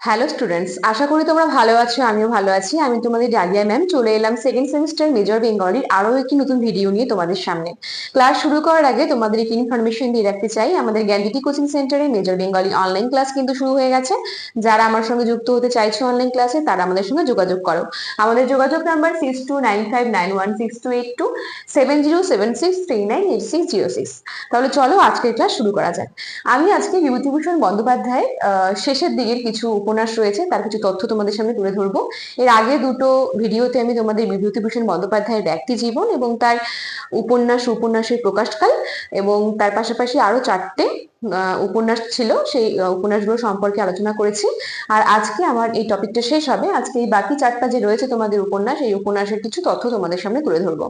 Hello students আশা করি তোমরা ভালো আছো, আমিও ভালো আছি। আমি তোমাদের ডালিয়া ম্যাম চলে এলাম সেকেন্ড সেমিস্টার মেজর বেঙ্গলির আরও একটি নতুন ভিডিও নিয়ে তোমাদের সামনে। ক্লাস শুরু করার আগে তোমাদের একটি ইনফরমেশন দিয়ে রাখতে চাই। আমাদের জ্ঞানজ্যোতি কোচিং সেন্টারে মেজর বেঙ্গলি অনলাইন ক্লাস কিন্তু শুরু হয়ে গেছে। যারা আমার সঙ্গে যুক্ত হতে চাইছো অনলাইন ক্লাসে তারা আমাদের সঙ্গে যোগাযোগ করো। আমাদের যোগাযোগ number six two nine five nine one six two eight two seven zero seven six three nine eight six zero six তাহলে চলো আজকের ক্লাস শুরু করা যাক। আমি আজকে বিভূতিভূষণ বন্দ্যোপাধ্যায়ের শেষের দিকের কিছু উপন্যাস রয়েছে, তার কিছু তথ্য তোমাদের সামনে তুলে ধরবো। এর আগে দুটো ভিডিওতে আমি তোমাদের বিভূতিভূষণ বন্দ্যোপাধ্যায়ের ব্যক্তি জীবন এবং তার উপন্যাস, উপন্যাসের প্রকাশকাল এবং তার পাশাপাশি আরও চারটে উপন্যাস ছিল, সেই উপন্যাসগুলো সম্পর্কে আলোচনা করেছি। আর আজকে আমার এই টপিকটা শেষ হবে। আজকে এই বাকি চারটা যে রয়েছে তোমাদের উপন্যাস, এই উপন্যাসের কিছু তথ্য তোমাদের সামনে তুলে ধরবো।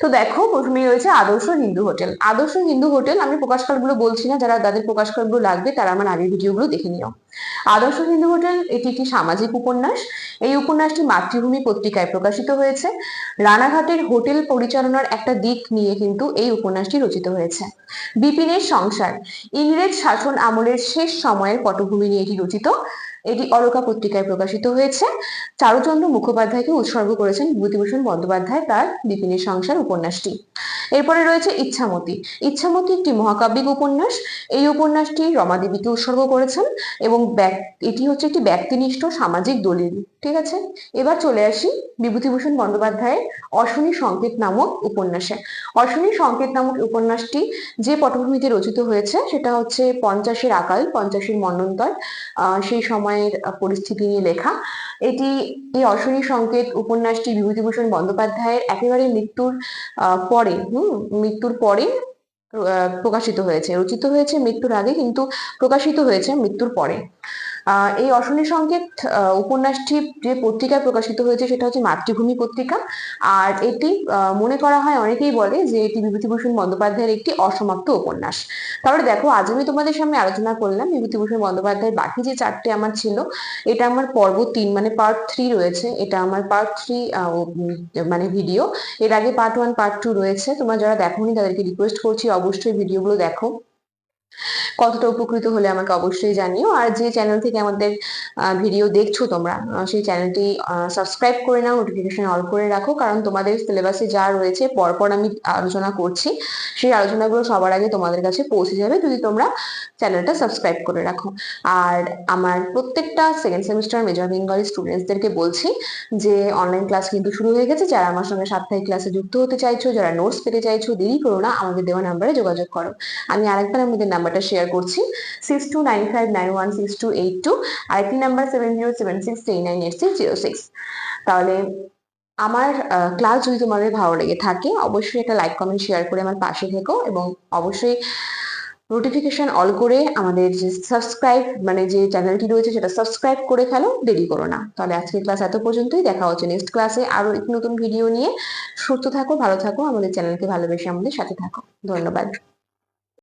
তো দেখো প্রথমেই রয়েছে আদর্শ হিন্দু হোটেল। আদর্শ হিন্দু হোটেল, আমি প্রকাশকালগুলো বলছি না, যারা, যাদের প্রকাশকালগুলো লাগবে তারা আমার আগের ভিডিওগুলো দেখে নিও। আদর্শ হিন্দু হোটেল, এটি একটি সামাজিক উপন্যাস। এই উপন্যাসটি মাতৃভূমি পত্রিকায় প্রকাশিত হয়েছে। রানাঘাটের হোটেল পরিচালনার একটা দিক নিয়ে কিন্তু এই উপন্যাসটি রচিত হয়েছে। বিপিনের সংসার, ইংরেজ শাসন আমলের শেষ সময়ের পটভূমি নিয়ে এটি রচিত। এটি অরকা পত্রিকায় প্রকাশিত হয়েছে। চারুচন্দ্র মুখোপাধ্যায়কে উৎসর্গ করেছেন বিভূতিভূষণ বন্দ্যোপাধ্যায় তার বিপিনের সংসার উপন্যাসটি। এরপরে রয়েছে ইচ্ছামতি। ইচ্ছামতি একটি মহাকাব্যিক উপন্যাস। এই উপন্যাসটি রমাদেবীকে উৎসর্গ করেছেন এবং এটি হচ্ছে একটি ব্যক্তিনিষ্ঠ সামাজিক দলিল। ঠিক আছে? এবার চলে আসি বিভূতিভূষণ বন্দ্যোপাধ্যায়ের অশ্বনী সংকেত নামক উপন্যাসে। অশ্বনী সংকেত নামক উপন্যাসটি যে পটভূমিতে রচিত হয়েছে সেটা হচ্ছে পঞ্চাশের আকাল পঞ্চাশের মন্বন্তর আহ, সেই সময়ের পরিস্থিতি নিয়ে লেখা। এটি এই অশ্বনী সংকেত উপন্যাসটি বিভূতিভূষণ বন্দ্যোপাধ্যায়ের একেবারে মৃত্যুর পরে হুম মৃত্যুর পরে প্রকাশিত হয়েছে। রচিত হয়েছে মৃত্যুর আগে কিন্তু প্রকাশিত হয়েছে মৃত্যুর পরে। এই অশনি সংকেত উপন্যাসটি যে পত্রিকায় প্রকাশিত হয়েছে সেটা হচ্ছে মাতৃভূমি পত্রিকা। আর এটি মনে করা হয় অনেকেই বলে যে এটি বিভূতিভূষণ বন্দ্যোপাধ্যায়ের একটি অসমাপ্ত উপন্যাস। তাহলে দেখো, আজ আমি তোমাদের সামনে আলোচনা করলাম বিভূতিভূষণ বন্দ্যোপাধ্যায়ের বাকি যে চারটে আমার ছিল, এটা আমার পর্ব তিন মানে পার্ট থ্রি রয়েছে। এটা আমার পার্ট থ্রি মানে ভিডিও এর আগে পার্ট ওয়ান পার্ট টু রয়েছে। তোমরা যারা দেখোনি তাদেরকে রিকোয়েস্ট করছি অবশ্যই ভিডিওগুলো দেখো। কতটা উপকৃত হলে আমাকে অবশ্যই জানিও। আর যে চ্যানেল থেকে আমাদের ভিডিও দেখছ তোমরা সেই চ্যানেলটি সাবস্ক্রাইব করে নাও নোটিফিকেশন অল করে রাখো। কারণ তোমাদের সিলেবাসে যা রয়েছে, পরপর আমি আলোচনা করছি, সেই আলোচনাগুলো সবার আগে তোমাদের কাছে পৌঁছে যাবে যদি তোমরা চ্যানেলটা সাবস্ক্রাইব করে রাখো। আর আমার প্রত্যেকটা সেকেন্ড সেমিস্টার মেজর বেঙ্গলি স্টুডেন্টসদেরকে বলছি যে অনলাইন ক্লাস কিন্তু শুরু হয়ে গেছে। যারা আমার সঙ্গে সাপ্তাহিক ক্লাসে যুক্ত হতে চাইছো, যারা নোটস পেতে চাইছো, দেরি করো না আমাদের দেওয়া নাম্বারে যোগাযোগ করো। আমি আরেকবার আমাদের নাম্বারটা শেয়ার করছি six two nine five nine one six two eight two আরেকটি number seven zero seven six three nine eight six zero six তাহলে আমার ক্লাস যদি তোমাদের ভালো লেগে থাকে, অবশ্যই একটা লাইক কমেন্ট শেয়ার করে আমার পাশে থেকো এবং অবশ্যই নোটিফিকেশন অল করে আমাদের যে সাবস্ক্রাইব মানে যে চ্যানেলটি রয়েছে সেটা সাবস্ক্রাইব করে ফেলো, দেরি করো না। তাহলে আজকের ক্লাস এত পর্যন্তই, দেখা হচ্ছে নেক্সট ক্লাসে আরও একটি নতুন ভিডিও নিয়ে। সুস্থ থাকো, ভালো থাকো, আমাদের চ্যানেলকে ভালোবেসে আমাদের সাথে থাকো। ধন্যবাদ।